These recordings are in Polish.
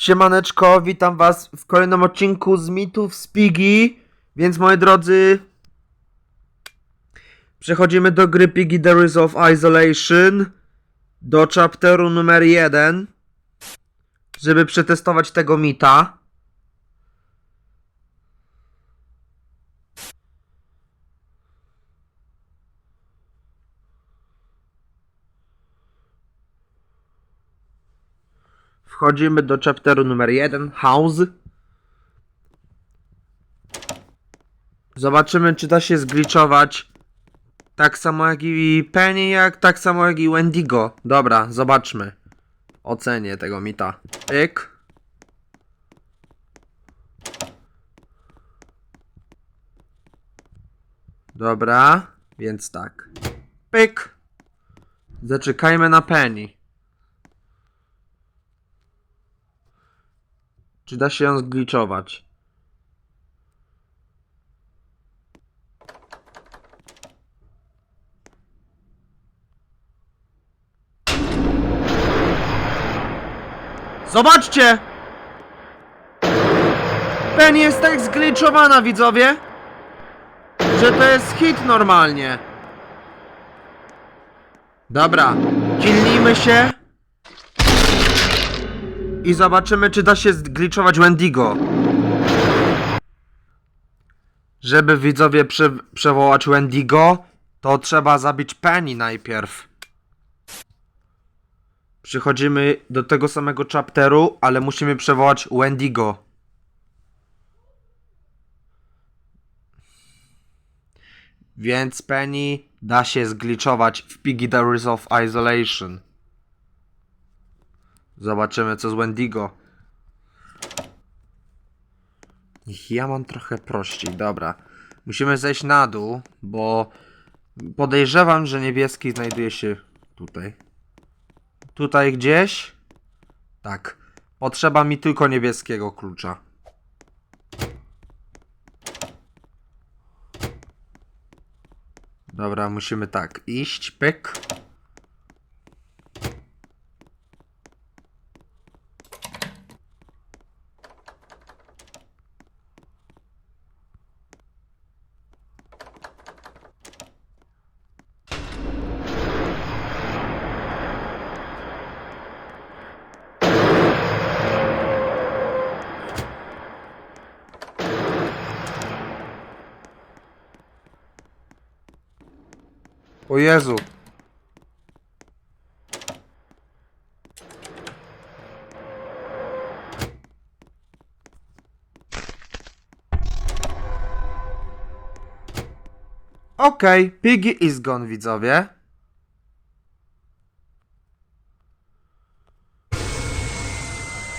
Siemaneczko, witam was w kolejnym odcinku z mitów z Piggy. Więc moi drodzy, przechodzimy do gry Piggy The Rise of Isolation, do chapteru numer 1, żeby przetestować tego mita. Wchodzimy do chapteru numer 1, House. Zobaczymy, czy da się zgliczować tak samo jak i Penny, jak tak samo jak i Wendigo. Dobra, zobaczmy. Ocenię tego mita. Pyk. Dobra, więc tak. Pyk. Zaczekajmy na Penny. Czy da się ją zgliczować? Zobaczcie! Penny jest tak zgliczowana, widzowie, że to jest hit normalnie. Dobra, kilnijmy się i zobaczymy, czy da się zgliczować Wendigo. Żeby widzowie prze przewołać Wendigo, to trzeba zabić Penny najpierw. Przychodzimy do tego samego chapteru, ale musimy przewołać Wendigo. Więc Penny da się zgliczować w Piggy Rise of Isolation. Zobaczymy co z Wendigo. Ja mam trochę prościej, dobra. Musimy zejść na dół, bo podejrzewam, że niebieski znajduje się tutaj. Tutaj gdzieś? Tak. Potrzeba mi tylko niebieskiego klucza. Dobra, musimy tak iść, pyk. O Jezu. Okej, okay, Piggy is gone, widzowie.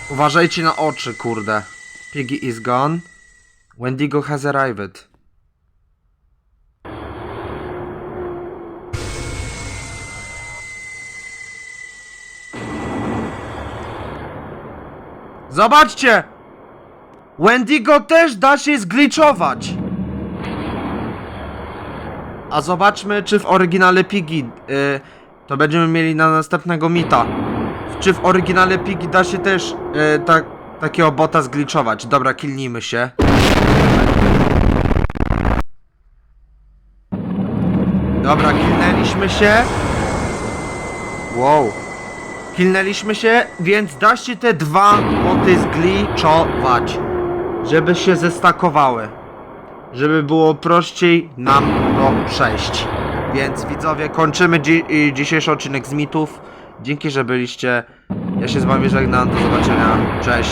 Uważajcie na oczy, kurde. Piggy is gone. Wendigo has arrived. Zobaczcie! Wendigo też da się zgliczować. A zobaczmy, czy w oryginale Piggy y, to będziemy mieli na następnego mita. Czy w oryginale Piggy da się też y, tak, takiego bota zgliczować? Dobra, kilnijmy się. Dobra, kilnęliśmy się. Wow. Kilnęliśmy się, więc da się te dwa boty zgliczować. Żeby się zestakowały. Żeby było prościej nam to przejść. Więc widzowie, kończymy dzi i dzisiejszy odcinek z mitów. Dzięki, że byliście. Ja się z wami żegnam. Do zobaczenia. Cześć.